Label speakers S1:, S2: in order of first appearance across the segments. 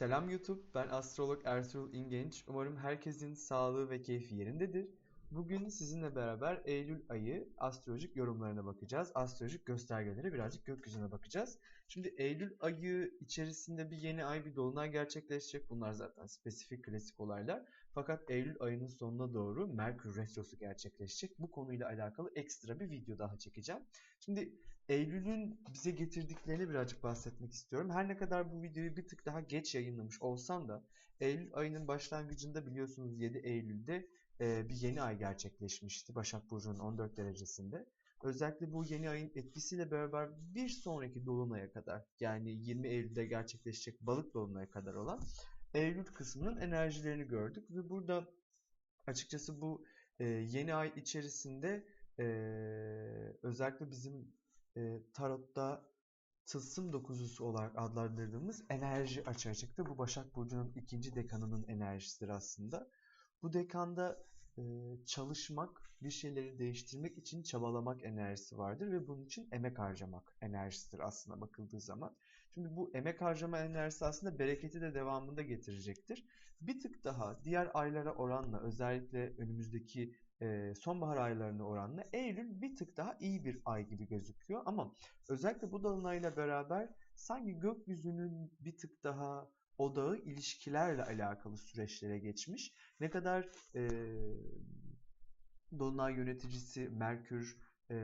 S1: Selam YouTube, ben astrolog Ertuğrul İngenç. Umarım herkesin sağlığı ve keyfi yerindedir. Bugün sizinle beraber Eylül ayı astrolojik yorumlarına bakacağız. Astrolojik göstergelere birazcık gökyüzüne bakacağız. Şimdi Eylül ayı içerisinde bir yeni ay, bir dolunay gerçekleşecek. Bunlar zaten spesifik klasik olaylar. Fakat Eylül ayının sonuna doğru Merkür Retrosu gerçekleşecek. Bu konuyla alakalı ekstra bir video daha çekeceğim. Şimdi Eylül'ün bize getirdiklerini birazcık bahsetmek istiyorum. Her ne kadar bu videoyu bir tık daha geç yayınlamış olsam da Eylül ayının başlangıcında biliyorsunuz 7 Eylül'de e, bir yeni ay gerçekleşmişti Başak Burcu'nun 14 derecesinde. Özellikle bu yeni ayın etkisiyle beraber bir sonraki dolunaya kadar yani 20 Eylül'de gerçekleşecek balık dolunaya kadar olan Eylül kısmının enerjilerini gördük ve burada açıkçası bu e, yeni ay içerisinde e, özellikle bizim e, tarotta tılsım dokuzusu olarak adlandırdığımız enerji açığa çıktı. Bu Başak Burcu'nun ikinci dekanının enerjisidir aslında. Bu dekanda e, çalışmak, bir şeyleri değiştirmek için çabalamak enerjisi vardır ve bunun için emek harcamak enerjisidir aslında bakıldığı zaman. Şimdi bu emek harcama enerjisi aslında bereketi de devamında getirecektir. Bir tık daha diğer aylara oranla özellikle önümüzdeki e, sonbahar aylarına oranla Eylül bir tık daha iyi bir ay gibi gözüküyor. Ama özellikle bu dolunayla beraber sanki gökyüzünün bir tık daha odağı ilişkilerle alakalı süreçlere geçmiş. Ne kadar e, Dolunay yöneticisi Merkür, e,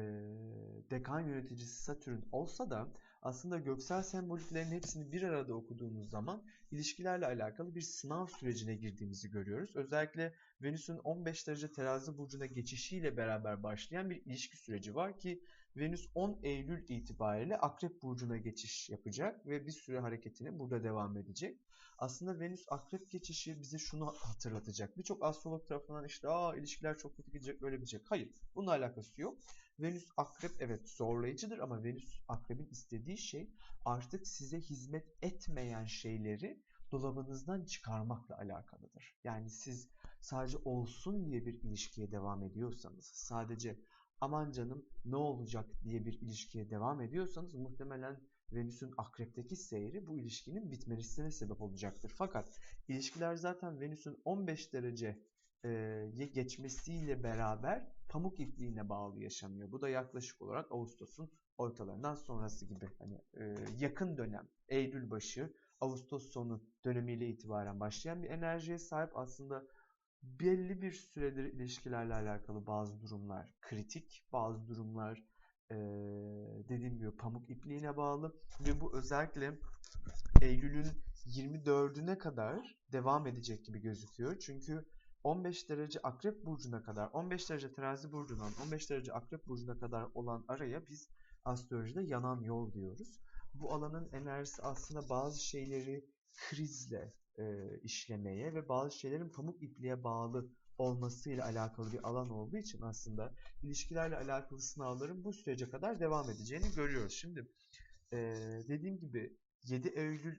S1: dekan yöneticisi Satürn olsa da aslında göksel semboliklerin hepsini bir arada okuduğumuz zaman ilişkilerle alakalı bir sınav sürecine girdiğimizi görüyoruz. Özellikle Venüs'ün 15 derece terazi burcuna geçişiyle beraber başlayan bir ilişki süreci var ki Venüs 10 Eylül itibariyle Akrep burcuna geçiş yapacak ve bir süre hareketini burada devam edecek. Aslında Venüs Akrep geçişi bize şunu hatırlatacak. Birçok astrolog tarafından işte aa ilişkiler çok kötü gidecek öyle gidecek. Hayır bununla alakası yok. Venüs Akrep evet zorlayıcıdır ama Venüs Akrep'in istediği şey artık size hizmet etmeyen şeyleri dolabınızdan çıkarmakla alakalıdır. Yani siz sadece olsun diye bir ilişkiye devam ediyorsanız, sadece aman canım ne olacak diye bir ilişkiye devam ediyorsanız muhtemelen Venüs'ün akrepteki seyri bu ilişkinin bitmesine sebep olacaktır. Fakat ilişkiler zaten Venüs'ün 15 derece e, geçmesiyle beraber pamuk ipliğine bağlı yaşanıyor. Bu da yaklaşık olarak Ağustos'un ortalarından sonrası gibi. Hani e, yakın dönem, Eylül başı, Ağustos sonu dönemiyle itibaren başlayan bir enerjiye sahip aslında belli bir süredir ilişkilerle alakalı bazı durumlar kritik, bazı durumlar e, dediğim gibi pamuk ipliğine bağlı ve bu özellikle Eylül'ün 24'üne kadar devam edecek gibi gözüküyor. Çünkü 15 derece akrep burcuna kadar, 15 derece terazi burcundan 15 derece akrep burcuna kadar olan araya biz astrolojide yanan yol diyoruz. Bu alanın enerjisi aslında bazı şeyleri krizle e, işlemeye ve bazı şeylerin pamuk ipliğe bağlı olmasıyla alakalı bir alan olduğu için aslında ilişkilerle alakalı sınavların bu sürece kadar devam edeceğini görüyoruz. Şimdi e, dediğim gibi 7 Eylül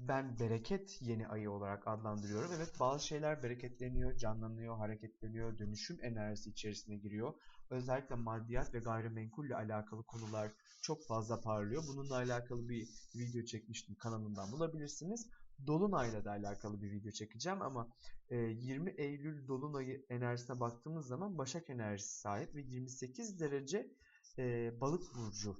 S1: ben bereket yeni ayı olarak adlandırıyorum. Evet bazı şeyler bereketleniyor, canlanıyor, hareketleniyor, dönüşüm enerjisi içerisine giriyor. Özellikle maddiyat ve gayrimenkulle alakalı konular çok fazla parlıyor. Bununla alakalı bir video çekmiştim kanalımdan bulabilirsiniz. Dolunay'la da alakalı bir video çekeceğim ama 20 Eylül Dolunay'ı enerjisine baktığımız zaman Başak enerjisi sahip ve 28 derece Balık burcu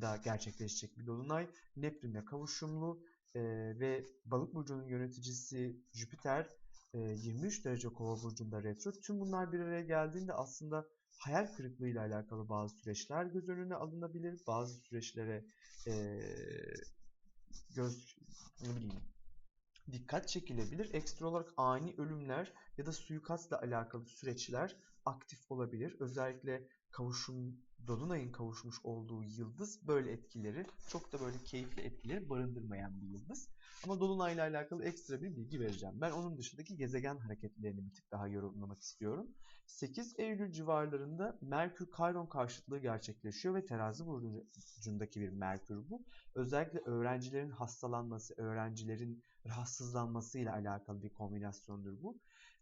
S1: da gerçekleşecek bir dolunay. Neptün'le kavuşumlu ve Balık burcunun yöneticisi Jüpiter 23 derece Kova burcunda retro. Tüm bunlar bir araya geldiğinde aslında hayal kırıklığıyla alakalı bazı süreçler göz önüne alınabilir. Bazı süreçlere göz dikkat çekilebilir. Ekstra olarak ani ölümler ya da suikastla alakalı süreçler aktif olabilir. Özellikle kavuşum Dolunay'ın kavuşmuş olduğu yıldız böyle etkileri çok da böyle keyifli etkileri barındırmayan bir yıldız. Ama Dolunay ile alakalı ekstra bir bilgi vereceğim. Ben onun dışındaki gezegen hareketlerini bir tık daha yorumlamak istiyorum. 8 Eylül civarlarında Merkür Kayron karşıtlığı gerçekleşiyor ve terazi burcundaki bir Merkür bu. Özellikle öğrencilerin hastalanması, öğrencilerin rahatsızlanması ile alakalı bir kombinasyondur bu.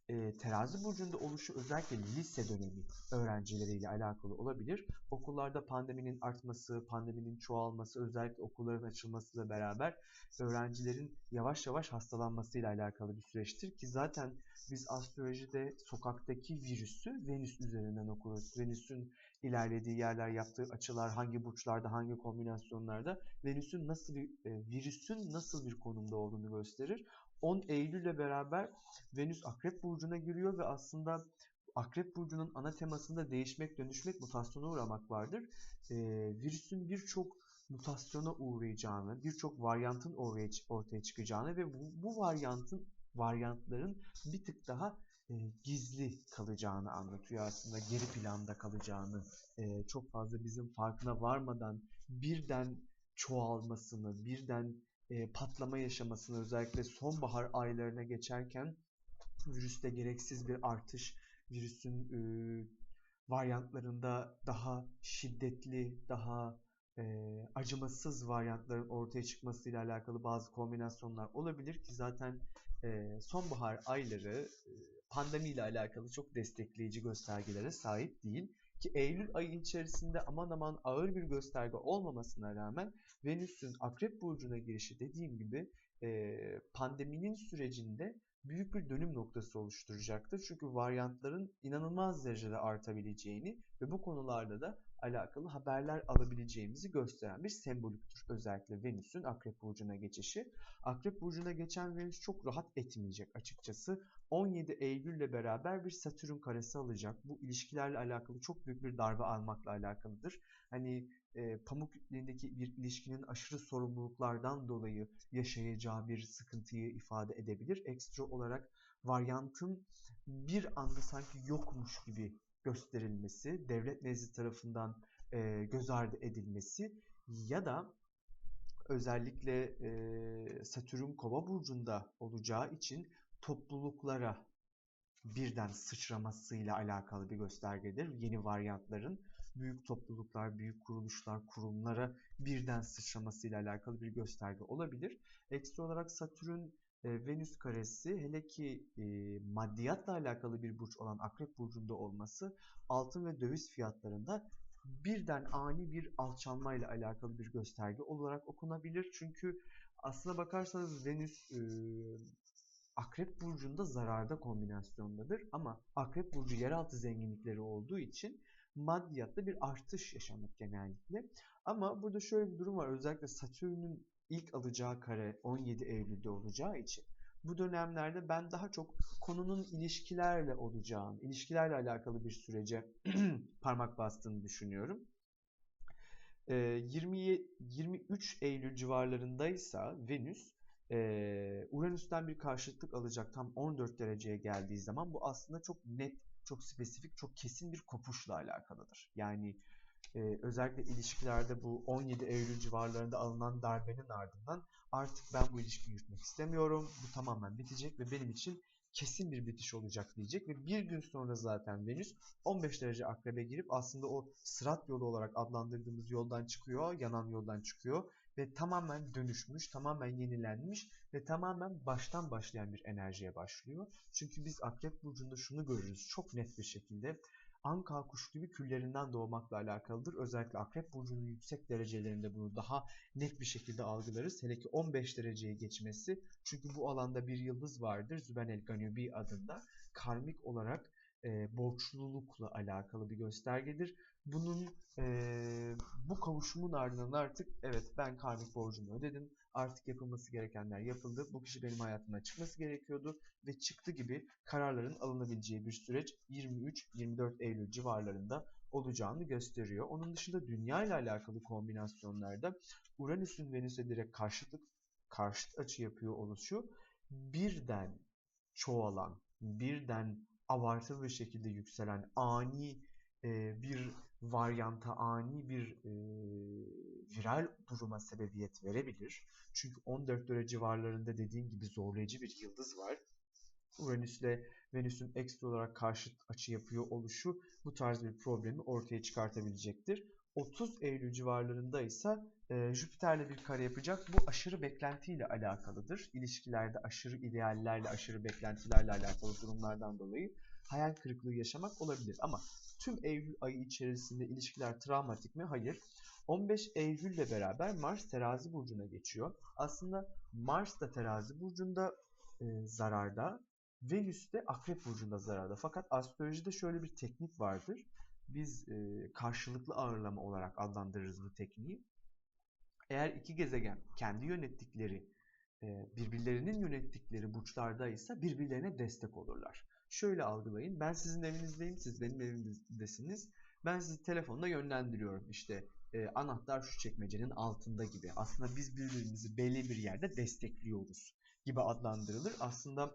S1: E, terazi burcunda oluşu özellikle lise dönemi öğrencileriyle alakalı olabilir. Okullarda pandeminin artması, pandeminin çoğalması, özellikle okulların açılmasıyla beraber öğrencilerin yavaş yavaş hastalanmasıyla alakalı bir süreçtir ki zaten biz astrolojide sokaktaki virüsü Venüs üzerinden okuruz. Venüs'ün ilerlediği yerler, yaptığı açılar, hangi burçlarda, hangi kombinasyonlarda Venüs'ün nasıl bir e, virüsün nasıl bir konumda olduğunu gösterir. 10 Eylül ile beraber Venüs Akrep Burcu'na giriyor ve aslında Akrep Burcu'nun ana temasında değişmek, dönüşmek, mutasyona uğramak vardır. Ee, virüsün birçok mutasyona uğrayacağını, birçok varyantın ortaya çıkacağını ve bu, bu varyantın varyantların bir tık daha e, gizli kalacağını anlatıyor aslında geri planda kalacağını e, çok fazla bizim farkına varmadan birden çoğalmasını birden e, patlama yaşamasını özellikle sonbahar aylarına geçerken virüste gereksiz bir artış, virüsün e, varyantlarında daha şiddetli, daha e, acımasız varyantların ortaya çıkmasıyla alakalı bazı kombinasyonlar olabilir ki zaten e, sonbahar ayları e, pandemiyle alakalı çok destekleyici göstergelere sahip değil. Ki Eylül ayı içerisinde aman aman ağır bir gösterge olmamasına rağmen Venüs'ün Akrep Burcu'na girişi dediğim gibi e, pandeminin sürecinde büyük bir dönüm noktası oluşturacaktır. Çünkü varyantların inanılmaz derecede artabileceğini ve bu konularda da alakalı haberler alabileceğimizi gösteren bir semboliktir. Özellikle Venüs'ün Akrep Burcu'na geçişi. Akrep Burcu'na geçen Venüs çok rahat etmeyecek açıkçası. 17 Eylül ile beraber bir Satürn karesi alacak. Bu ilişkilerle alakalı çok büyük bir darbe almakla alakalıdır. Hani e, pamuk ipliğindeki bir ilişkinin aşırı sorumluluklardan dolayı yaşayacağı bir sıkıntıyı ifade edebilir. Ekstra olarak varyantın bir anda sanki yokmuş gibi gösterilmesi, devlet nezli tarafından e, göz ardı edilmesi ya da özellikle e, Satürn Kova burcunda olacağı için topluluklara birden sıçramasıyla alakalı bir göstergedir. Yeni varyantların büyük topluluklar, büyük kuruluşlar, kurumlara birden sıçramasıyla alakalı bir gösterge olabilir. Ekstra olarak Satürn e, Venüs karesi hele ki e, maddiyatla alakalı bir burç olan Akrep burcunda olması altın ve döviz fiyatlarında birden ani bir alçalmayla alakalı bir gösterge olarak okunabilir. Çünkü aslına bakarsanız Venüs e, Akrep burcunda zararda kombinasyondadır ama Akrep burcu yeraltı zenginlikleri olduğu için maddiyatta bir artış yaşanır genellikle. Ama burada şöyle bir durum var. Özellikle Satürn'ün ilk alacağı kare 17 Eylül'de olacağı için bu dönemlerde ben daha çok konunun ilişkilerle olacağını, ilişkilerle alakalı bir sürece parmak bastığını düşünüyorum. 20, 23 Eylül civarlarındaysa Venüs Uranüs'ten bir karşıtlık alacak tam 14 dereceye geldiği zaman bu aslında çok net, çok spesifik, çok kesin bir kopuşla alakalıdır. Yani e, özellikle ilişkilerde bu 17 Eylül civarlarında alınan darbenin ardından artık ben bu ilişkiyi yürütmek istemiyorum. Bu tamamen bitecek ve benim için kesin bir bitiş olacak diyecek ve bir gün sonra zaten Venüs 15 derece akrebe girip aslında o sırat yolu olarak adlandırdığımız yoldan çıkıyor, yanan yoldan çıkıyor ve tamamen dönüşmüş, tamamen yenilenmiş ve tamamen baştan başlayan bir enerjiye başlıyor. Çünkü biz Akrep Burcu'nda şunu görürüz çok net bir şekilde. Anka kuş gibi küllerinden doğmakla alakalıdır. Özellikle Akrep Burcu'nun yüksek derecelerinde bunu daha net bir şekilde algılarız. Hele ki 15 dereceye geçmesi. Çünkü bu alanda bir yıldız vardır. Zübenel Ganubi adında. Karmik olarak e, borçlulukla alakalı bir göstergedir. Bunun e, bu kavuşumun ardından artık evet ben karmik borcumu ödedim. Artık yapılması gerekenler yapıldı. Bu kişi benim hayatımdan çıkması gerekiyordu ve çıktı gibi kararların alınabileceği bir süreç 23-24 Eylül civarlarında olacağını gösteriyor. Onun dışında dünya ile alakalı kombinasyonlarda Uranüs'ün Venüs'e direkt karşıtlık karşıt açı yapıyor oluşu birden çoğalan, birden abartılı bir şekilde yükselen ani e, bir varyanta, ani bir e, viral duruma sebebiyet verebilir. Çünkü 14 derece civarlarında dediğim gibi zorlayıcı bir yıldız var. Uranüs ile Venüs'ün ekstra olarak karşıt açı yapıyor oluşu bu tarz bir problemi ortaya çıkartabilecektir. 30 Eylül civarlarında ise e, Jüpiter'le bir kare yapacak. Bu aşırı beklentiyle alakalıdır. İlişkilerde aşırı ideallerle, aşırı beklentilerle alakalı durumlardan dolayı hayal kırıklığı yaşamak olabilir. Ama tüm Eylül ayı içerisinde ilişkiler travmatik mi? Hayır. 15 Eylül ile beraber Mars terazi burcuna geçiyor. Aslında Mars da terazi burcunda e, zararda, Venüs de akrep burcunda zararda. Fakat astrolojide şöyle bir teknik vardır. Biz e, karşılıklı ağırlama olarak adlandırırız bu tekniği. Eğer iki gezegen kendi yönettikleri, e, birbirlerinin yönettikleri burçlardaysa birbirlerine destek olurlar. Şöyle algılayın. Ben sizin evinizdeyim, siz benim evimdesiniz. Ben sizi telefonla yönlendiriyorum. İşte e, anahtar şu çekmecenin altında gibi. Aslında biz birbirimizi belli bir yerde destekliyoruz gibi adlandırılır. Aslında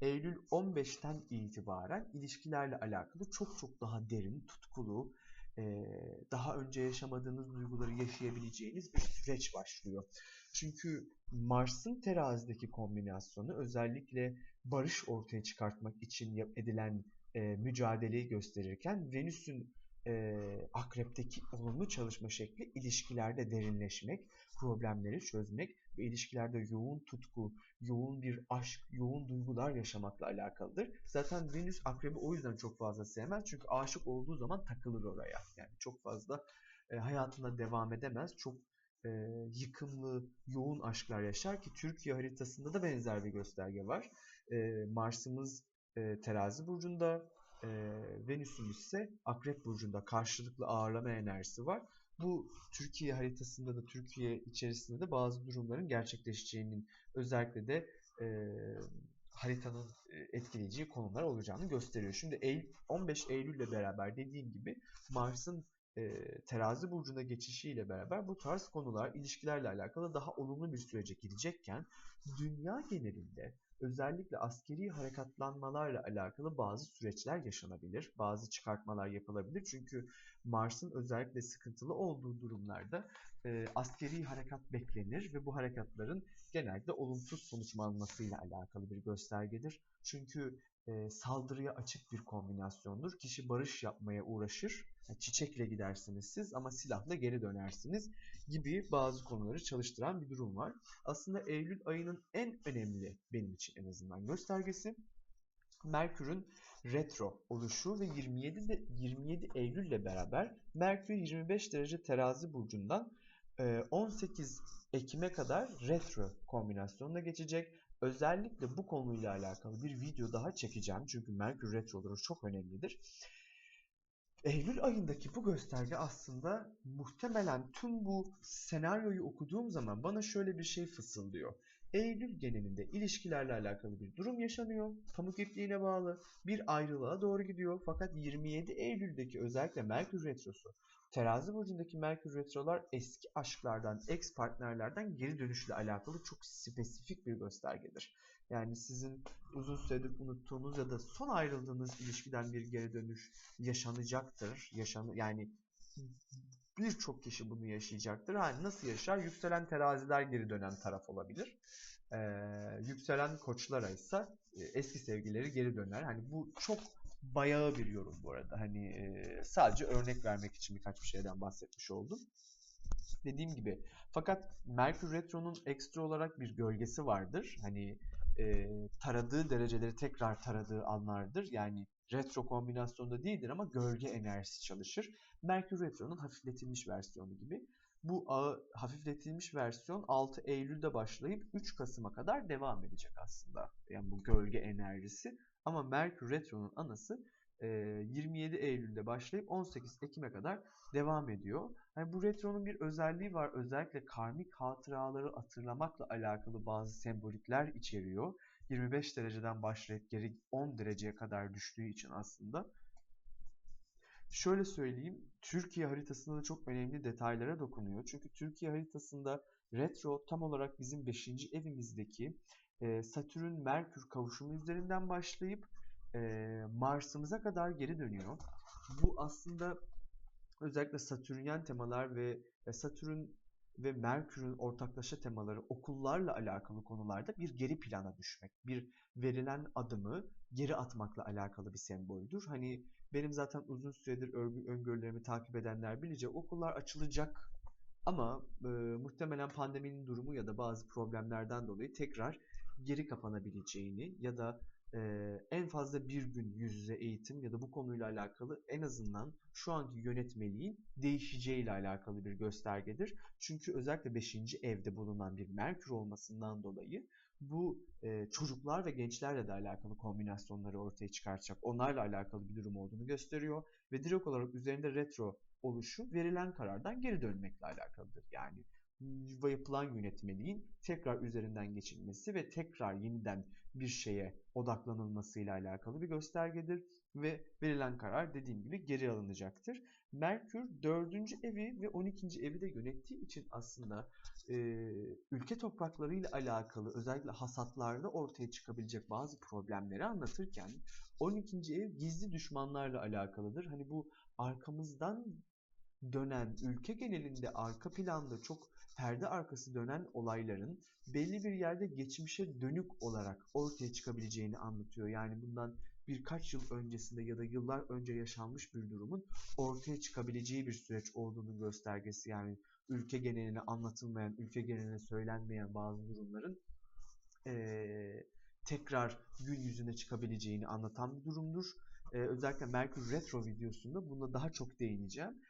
S1: Eylül 15'ten itibaren ilişkilerle alakalı çok çok daha derin, tutkulu, daha önce yaşamadığınız duyguları yaşayabileceğiniz bir süreç başlıyor. Çünkü Mars'ın terazideki kombinasyonu özellikle barış ortaya çıkartmak için edilen mücadeleyi gösterirken Venüs'ün akrepteki olumlu çalışma şekli ilişkilerde derinleşmek, problemleri çözmek ve ilişkilerde yoğun tutku, yoğun bir aşk, yoğun duygular yaşamakla alakalıdır. Zaten Venüs akrebi o yüzden çok fazla sevmez. Çünkü aşık olduğu zaman takılır oraya. Yani çok fazla e, hayatına devam edemez. Çok e, yıkımlı, yoğun aşklar yaşar ki Türkiye haritasında da benzer bir gösterge var. E, Mars'ımız e, terazi burcunda, e, Venüs'ümüz ise akrep burcunda karşılıklı ağırlama enerjisi var bu Türkiye haritasında da Türkiye içerisinde de bazı durumların gerçekleşeceğinin özellikle de e, haritanın etkileyeceği konular olacağını gösteriyor. Şimdi Eylül, 15 Eylül ile beraber dediğim gibi Mars'ın e, terazi burcuna geçişiyle beraber bu tarz konular ilişkilerle alakalı daha olumlu bir sürece gidecekken dünya genelinde özellikle askeri harekatlanmalarla alakalı bazı süreçler yaşanabilir. Bazı çıkartmalar yapılabilir. Çünkü Mars'ın özellikle sıkıntılı olduğu durumlarda e, askeri harekat beklenir ve bu harekatların genelde olumsuz sonuçlanmasıyla alakalı bir göstergedir. Çünkü e, saldırıya açık bir kombinasyondur. Kişi barış yapmaya uğraşır. Yani çiçekle gidersiniz siz ama silahla geri dönersiniz gibi bazı konuları çalıştıran bir durum var. Aslında Eylül ayının en önemli benim için en azından göstergesi Merkür'ün retro oluşu ve 27 de 27 Eylül ile beraber Merkür 25 derece terazi burcundan 18 Ekim'e kadar retro kombinasyonuna geçecek. Özellikle bu konuyla alakalı bir video daha çekeceğim. Çünkü Merkür retroları çok önemlidir. Eylül ayındaki bu gösterge aslında muhtemelen tüm bu senaryoyu okuduğum zaman bana şöyle bir şey fısıldıyor. Eylül genelinde ilişkilerle alakalı bir durum yaşanıyor. Pamuk ipliğine bağlı bir ayrılığa doğru gidiyor. Fakat 27 Eylül'deki özellikle Merkür Retrosu Terazi burcundaki Merkür Retrolar eski aşklardan, ex partnerlerden geri dönüşle alakalı çok spesifik bir göstergedir. Yani sizin uzun süredir unuttuğunuz ya da son ayrıldığınız ilişkiden bir geri dönüş yaşanacaktır. Yaşan yani birçok kişi bunu yaşayacaktır. Yani nasıl yaşar? Yükselen teraziler geri dönen taraf olabilir. Ee, yükselen koçlara ise eski sevgileri geri döner. Hani bu çok bayağı bir yorum bu arada. Hani e, sadece örnek vermek için birkaç bir şeyden bahsetmiş oldum. Dediğim gibi fakat Merkür Retro'nun ekstra olarak bir gölgesi vardır. Hani e, taradığı dereceleri tekrar taradığı anlardır. Yani retro kombinasyonda değildir ama gölge enerjisi çalışır. Merkür Retro'nun hafifletilmiş versiyonu gibi. Bu ağı, hafifletilmiş versiyon 6 Eylül'de başlayıp 3 Kasım'a kadar devam edecek aslında. Yani bu gölge enerjisi. Ama Merkür Retro'nun anası 27 Eylül'de başlayıp 18 Ekim'e kadar devam ediyor. Yani bu retronun bir özelliği var. Özellikle karmik hatıraları hatırlamakla alakalı bazı sembolikler içeriyor. 25 dereceden başlayıp geri 10 dereceye kadar düştüğü için aslında. Şöyle söyleyeyim, Türkiye haritasında da çok önemli detaylara dokunuyor. Çünkü Türkiye haritasında retro tam olarak bizim 5. evimizdeki Satürn Merkür kavuşumu üzerinden başlayıp Mars'ımıza kadar geri dönüyor. Bu aslında özellikle Satürnyen temalar ve Satürn ve Merkür'ün ortaklaşa temaları okullarla alakalı konularda bir geri plana düşmek, bir verilen adımı geri atmakla alakalı bir semboldür. Hani benim zaten uzun süredir öngörülerimi takip edenler bilecek okullar açılacak Ama e, muhtemelen pandeminin durumu ya da bazı problemlerden dolayı tekrar geri kapanabileceğini ya da e, en fazla bir gün yüz yüze eğitim ya da bu konuyla alakalı en azından şu anki yönetmeliğin değişeceğiyle alakalı bir göstergedir. Çünkü özellikle 5. evde bulunan bir Merkür olmasından dolayı bu e, çocuklar ve gençlerle de alakalı kombinasyonları ortaya çıkartacak. Onlarla alakalı bir durum olduğunu gösteriyor ve direkt olarak üzerinde retro oluşu verilen karardan geri dönmekle alakalıdır. Yani yapılan yönetmeliğin tekrar üzerinden geçilmesi ve tekrar yeniden bir şeye odaklanılmasıyla alakalı bir göstergedir ve verilen karar dediğim gibi geri alınacaktır. Merkür 4. evi ve 12. evi de yönettiği için aslında e, ülke topraklarıyla alakalı özellikle hasatlarda ortaya çıkabilecek bazı problemleri anlatırken 12. ev gizli düşmanlarla alakalıdır. Hani bu arkamızdan dönen ülke genelinde arka planda çok perde arkası dönen olayların belli bir yerde geçmişe dönük olarak ortaya çıkabileceğini anlatıyor. Yani bundan birkaç yıl öncesinde ya da yıllar önce yaşanmış bir durumun ortaya çıkabileceği bir süreç olduğunu göstergesi. Yani ülke geneline anlatılmayan, ülke geneline söylenmeyen bazı durumların ee, tekrar gün yüzüne çıkabileceğini anlatan bir durumdur. Ee, özellikle Merkür Retro videosunda buna daha çok değineceğim.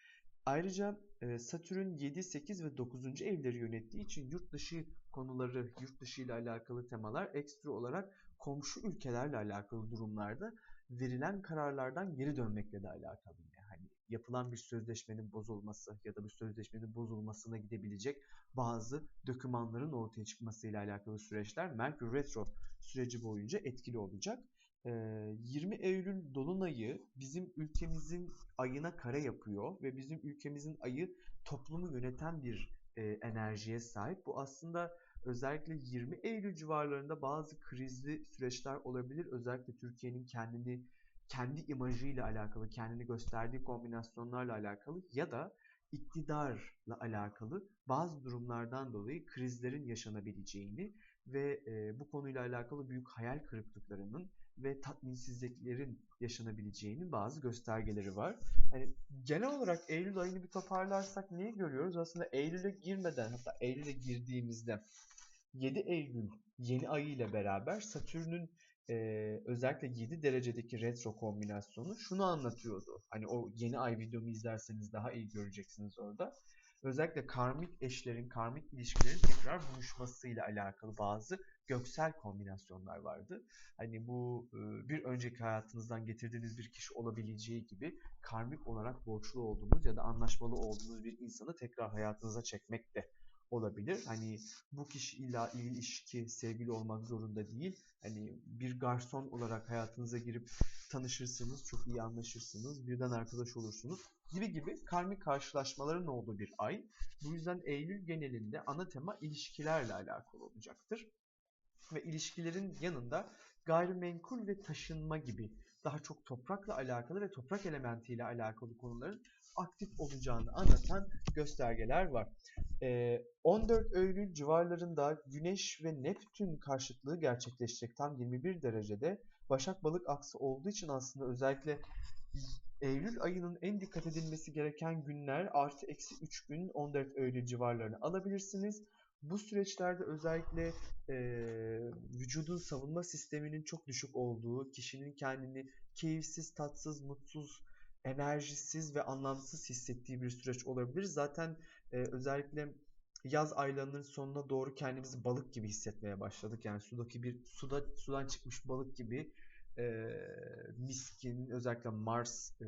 S1: Ayrıca e, Satürn 7, 8 ve 9. evleri yönettiği için yurt dışı konuları, yurt dışı ile alakalı temalar ekstra olarak komşu ülkelerle alakalı durumlarda verilen kararlardan geri dönmekle de alakalı. Yani yapılan bir sözleşmenin bozulması ya da bu sözleşmenin bozulmasına gidebilecek bazı dokümanların ortaya çıkmasıyla alakalı süreçler Merkür Retro süreci boyunca etkili olacak. 20 Eylül Dolunay'ı bizim ülkemizin ayına kare yapıyor ve bizim ülkemizin ayı toplumu yöneten bir enerjiye sahip. Bu aslında özellikle 20 Eylül civarlarında bazı krizli süreçler olabilir. Özellikle Türkiye'nin kendini kendi imajıyla alakalı, kendini gösterdiği kombinasyonlarla alakalı ya da iktidarla alakalı bazı durumlardan dolayı krizlerin yaşanabileceğini ve e, bu konuyla alakalı büyük hayal kırıklıklarının ve tatminsizliklerin yaşanabileceğinin bazı göstergeleri var. Yani genel olarak Eylül ayını bir toparlarsak neyi görüyoruz? Aslında Eylül'e girmeden hatta Eylül'e girdiğimizde 7 Eylül yeni ayı ile beraber Satürn'ün e, özellikle 7 derecedeki retro kombinasyonu şunu anlatıyordu. Hani o yeni ay videomu izlerseniz daha iyi göreceksiniz orada. Özellikle karmik eşlerin, karmik ilişkilerin tekrar buluşmasıyla alakalı bazı göksel kombinasyonlar vardı. Hani bu bir önceki hayatınızdan getirdiğiniz bir kişi olabileceği gibi karmik olarak borçlu olduğunuz ya da anlaşmalı olduğunuz bir insanı tekrar hayatınıza çekmek de olabilir. Hani bu kişi illa ilişki, sevgili olmak zorunda değil. Hani bir garson olarak hayatınıza girip tanışırsınız, çok iyi anlaşırsınız, birden arkadaş olursunuz gibi gibi karmik karşılaşmaların olduğu bir ay. Bu yüzden Eylül genelinde ana tema ilişkilerle alakalı olacaktır. Ve ilişkilerin yanında gayrimenkul ve taşınma gibi daha çok toprakla alakalı ve toprak elementiyle alakalı konuların aktif olacağını anlatan göstergeler var. 14 Eylül civarlarında Güneş ve Neptün karşıtlığı gerçekleşecek tam 21 derecede. Başak Balık aksı olduğu için aslında özellikle Eylül ayının en dikkat edilmesi gereken günler artı eksi 3 gün 14 Eylül civarlarını alabilirsiniz. Bu süreçlerde özellikle e, vücudun savunma sisteminin çok düşük olduğu, kişinin kendini keyifsiz, tatsız, mutsuz, enerjisiz ve anlamsız hissettiği bir süreç olabilir. Zaten e, özellikle yaz aylarının sonuna doğru kendimizi balık gibi hissetmeye başladık. Yani sudaki bir suda sudan çıkmış balık gibi e, miskin özellikle Mars e,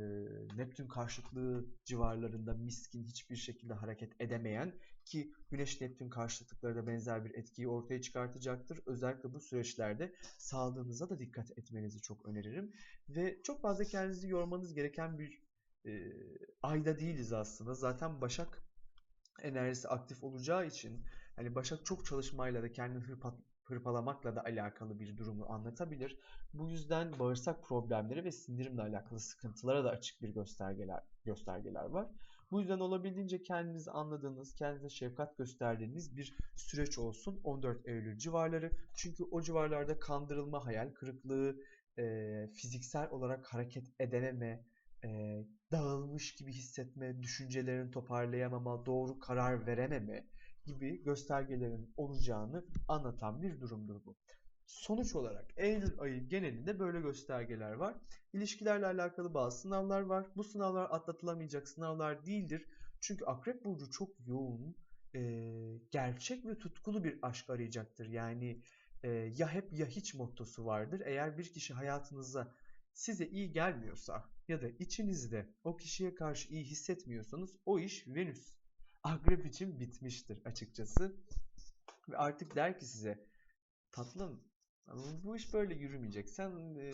S1: Neptün karşıtlığı civarlarında miskin hiçbir şekilde hareket edemeyen ki Güneş Neptün karşıtlıkları da benzer bir etkiyi ortaya çıkartacaktır. Özellikle bu süreçlerde sağlığınıza da dikkat etmenizi çok öneririm. Ve çok fazla kendinizi yormanız gereken bir e, ayda değiliz aslında. Zaten Başak enerjisi aktif olacağı için hani Başak çok çalışmayla da kendini hırpat, hırpalamakla da alakalı bir durumu anlatabilir. Bu yüzden bağırsak problemleri ve sindirimle alakalı sıkıntılara da açık bir göstergeler göstergeler var. Bu yüzden olabildiğince kendinizi anladığınız, kendinize şefkat gösterdiğiniz bir süreç olsun 14 Eylül civarları. Çünkü o civarlarda kandırılma, hayal kırıklığı, e, fiziksel olarak hareket edememe, e, dağılmış gibi hissetme, düşüncelerini toparlayamama, doğru karar verememe gibi göstergelerin olacağını anlatan bir durumdur bu. Sonuç olarak Eylül ayı genelinde böyle göstergeler var. İlişkilerle alakalı bazı sınavlar var. Bu sınavlar atlatılamayacak sınavlar değildir. Çünkü Akrep Burcu çok yoğun, e, gerçek ve tutkulu bir aşk arayacaktır. Yani e, ya hep ya hiç mottosu vardır. Eğer bir kişi hayatınıza size iyi gelmiyorsa ya da içinizde o kişiye karşı iyi hissetmiyorsanız o iş Venüs Akrep için bitmiştir açıkçası. Ve artık der ki size tatlım bu iş böyle yürümeyecek. Sen e,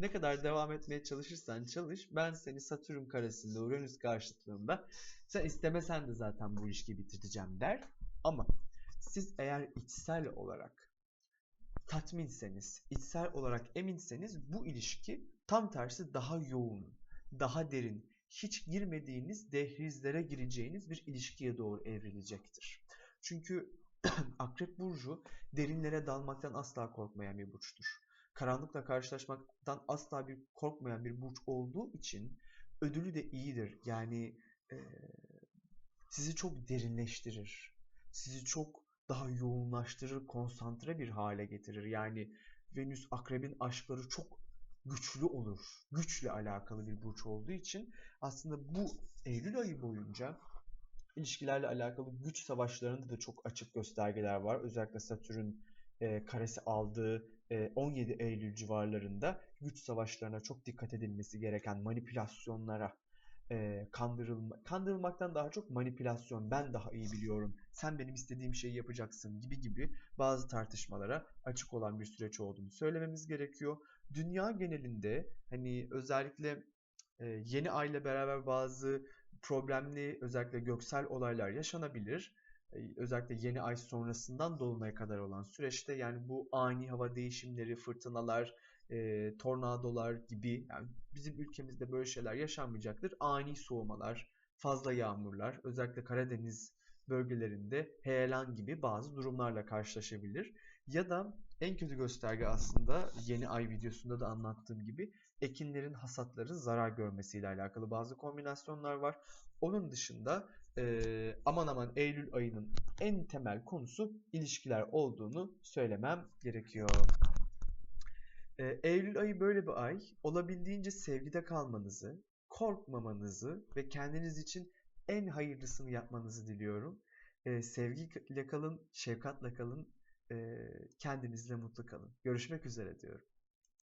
S1: ne kadar devam etmeye çalışırsan çalış. Ben seni Satürn karesinde, Uranüs karşıtlığında sen istemesen de zaten bu ilişkiyi bitireceğim der. Ama siz eğer içsel olarak tatminseniz, içsel olarak eminseniz bu ilişki tam tersi daha yoğun, daha derin, hiç girmediğiniz dehlizlere gireceğiniz bir ilişkiye doğru evrilecektir. Çünkü Akrep Burcu derinlere dalmaktan asla korkmayan bir burçtur. Karanlıkla karşılaşmaktan asla bir korkmayan bir burç olduğu için ödülü de iyidir. Yani e, sizi çok derinleştirir. Sizi çok daha yoğunlaştırır, konsantre bir hale getirir. Yani Venüs Akrebin aşkları çok güçlü olur. Güçle alakalı bir burç olduğu için aslında bu Eylül ayı boyunca ilişkilerle alakalı güç savaşlarında da çok açık göstergeler var. Özellikle Satürn e, karesi aldığı e, 17 Eylül civarlarında güç savaşlarına çok dikkat edilmesi gereken manipülasyonlara e, kandırılma, kandırılmaktan daha çok manipülasyon ben daha iyi biliyorum sen benim istediğim şeyi yapacaksın gibi gibi bazı tartışmalara açık olan bir süreç olduğunu söylememiz gerekiyor. Dünya genelinde hani özellikle e, yeni ayla beraber bazı problemli özellikle göksel olaylar yaşanabilir. Özellikle yeni ay sonrasından dolunaya kadar olan süreçte yani bu ani hava değişimleri, fırtınalar, e, tornadolar gibi yani bizim ülkemizde böyle şeyler yaşanmayacaktır. Ani soğumalar, fazla yağmurlar, özellikle Karadeniz bölgelerinde heyelan gibi bazı durumlarla karşılaşabilir. Ya da en kötü gösterge aslında yeni ay videosunda da anlattığım gibi ekinlerin hasatların zarar görmesiyle alakalı bazı kombinasyonlar var. Onun dışında e, aman aman Eylül ayının en temel konusu ilişkiler olduğunu söylemem gerekiyor. E, Eylül ayı böyle bir ay. Olabildiğince sevgide kalmanızı, korkmamanızı ve kendiniz için en hayırlısını yapmanızı diliyorum. E, sevgiyle kalın, şefkatle kalın, kendinizle mutlu kalın. Görüşmek üzere diyorum.